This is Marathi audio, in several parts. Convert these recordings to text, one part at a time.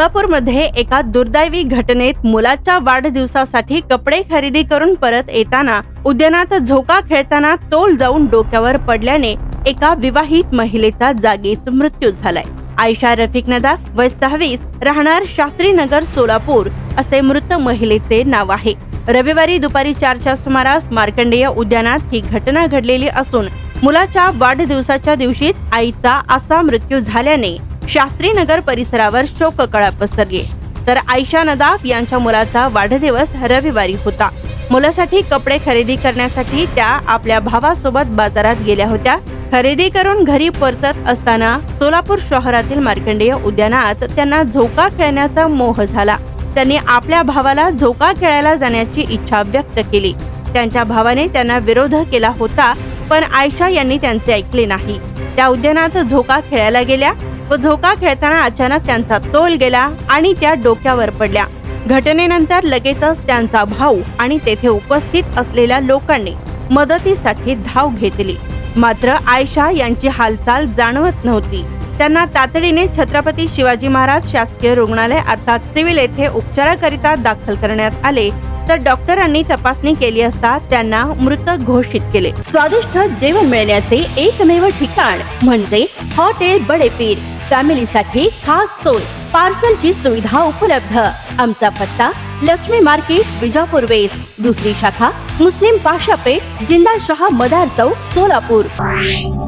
सोलापूरमध्ये एका दुर्दैवी घटनेत मुलाच्या वाढदिवसासाठी कपडे खरेदी करून परत येताना उद्यानात झोका खेळताना तोल जाऊन डोक्यावर पडल्याने एका विवाहित महिलेचा जागीच मृत्यू झालाय. आयशा रफिक नदाफ वय सहावीस राहणार शास्त्रीनगर सोलापूर असे मृत महिलेचे नाव आहे. रविवारी दुपारी चारच्या सुमारास मार्कंडेय उद्यानात ही घटना घडलेली असून मुलाच्या वाढदिवसाच्या दिवशीच आईचा असा मृत्यू झाल्याने शास्त्रीनगर परिसरावर शोककळा पसरली. तर आयशा नदाफ यांच्या मुलाचा वाढदिवस रविवारी होता. मुलासाठी कपडे खरेदी करण्यासाठी त्या आपल्या भावासोबत बाजारात गेल्या होत्या. खरेदी करून घरी परतत असताना सोलापूर शहरातील मार्कंडेय उद्यानात त्यांना झोका खेळण्याचा मोह झाला. त्यांनी आपल्या भावाला झोका खेळायला जाण्याची इच्छा व्यक्त केली. त्यांच्या भावाने त्यांना विरोध केला होता पण आयशा यांनी त्यांचे ऐकले नाही. त्या उद्यानात झोका खेळायला गेल्या. व झोका खेळताना अचानक त्यांचा तोल गेला आणि त्या डोक्यावर पडल्या. घटनेनंतर लगेचच त्यांचा भाऊ आणि तेथे उपस्थित असलेल्या लोकांनी मदतीसाठी धाव घेतली. मात्र आयशा यांची हालचाल जाणवत नव्हती. त्यांना तातडीने छत्रपती शिवाजी महाराज शासकीय रुग्णालय अर्थात सिव्हिल येथे उपचाराकरिता दाखल करण्यात आले तर डॉक्टरांनी तपासणी केली असता त्यांना मृत घोषित केले. स्वादिष्ट जेवण मिळण्याचे एकमेव ठिकाण म्हणजे हॉटेल बडेपीर. फॅमिलीसाठी खास सोय, पार्सलची सुविधा उपलब्ध. आमचा पत्ता लक्ष्मी मार्केट, विजापूर वेस्ट. दुसरी शाखा, मुस्लिम पाशा पेट ज़िंदा शाह मदार चौक, सोलापूर.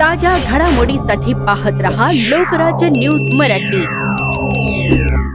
ताज्या घडामोडीसाठी पाहत रहा लोकराज्य न्यूज़ मराठी.